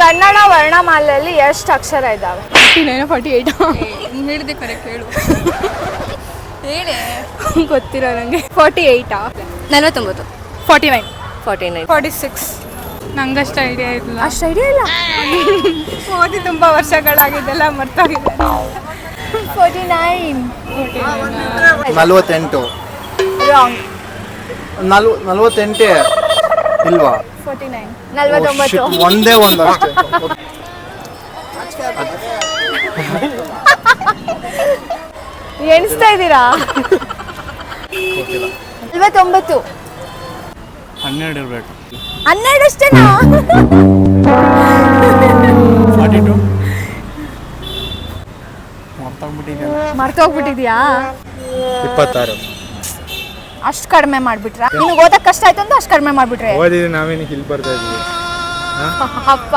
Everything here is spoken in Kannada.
ಕನ್ನಡ ವರ್ಣಮಾಲೆಯಲ್ಲಿ ಎಷ್ಟು ಅಕ್ಷರ ಇದ್ದಾವೆ ಫಾರ್ಟಿ ನೈನ್ ಫಾರ್ಟಿ ಏಯ್ಟ್. ಹೇಳಿದೆ ಕರೆಕ್ಟ್ ಹೇಳು. ಹೇಳಿ. ಗೊತ್ತಿರೋ ನನಗೆ ಫಾರ್ಟಿ ಏಯ್ಟಾ ನಲವತ್ತೊಂಬತ್ತು. Forty nine. Forty nine. Forty six. ನಂಗಷ್ಟು idea ಇಲ್ಲ ಅಷ್ಟು ಐಡಿಯಾ ಇಲ್ಲ? ಓದಿ ತುಂಬ ವರ್ಷಗಳಾಗಿದ್ದೆಲ್ಲ ಮರ್ತಾಗಿದೆ. Forty nine. ನಲ್ವತ್ತೆಂಟು. ರಾಂಗ್ ನಲ್ವ ನಲ್ವತ್ತೆಂಟೇ ಇಲ್ವಾ? ಫಾರ್ಟಿ ನೈನ್ Oh, ನಲ್ವತ್ತೊಂಬತ್ತು shit, ಒಂದೇ ಒಂದು ಅಷ್ಟೇ ಎಣಿಸ್ತಾ ಇದ್ದೀರಾ? ನಲ್ವತ್ತೊಂಬತ್ತು. ಹನ್ನೆರಡು ಇರಬೇಕು. ಹನ್ನೆರಡು ಅಷ್ಟೇನಾ ಫಾರ್ಟಿ ಟು ಮರ್ತೋಗ್ಬಿಟ್ಟಿದ್ದೆ ಮರ್ತೋಗ್ಬಿಟ್ಟಿದ್ಯಾ? ಇಪ್ಪತ್ತಾರು. ಅಷ್ಟು ಕಡಿಮೆ ಮಾಡ್ಬಿಟ್ರಾ? ನಿಮ್ಗೆ ಓದಕ್ ಕಷ್ಟ ಆಯ್ತು ಅಂದ್ರೆ ಅಷ್ಟು ಕಡಿಮೆ ಮಾಡ್ಬಿಟ್ರೆ. ಓದಿದ್ರೆ ನಾವೇನು ಇಲ್ಲಿ ಬರ್ತಾ ಇದ್ದೀವಿ ಅಪ್ಪ.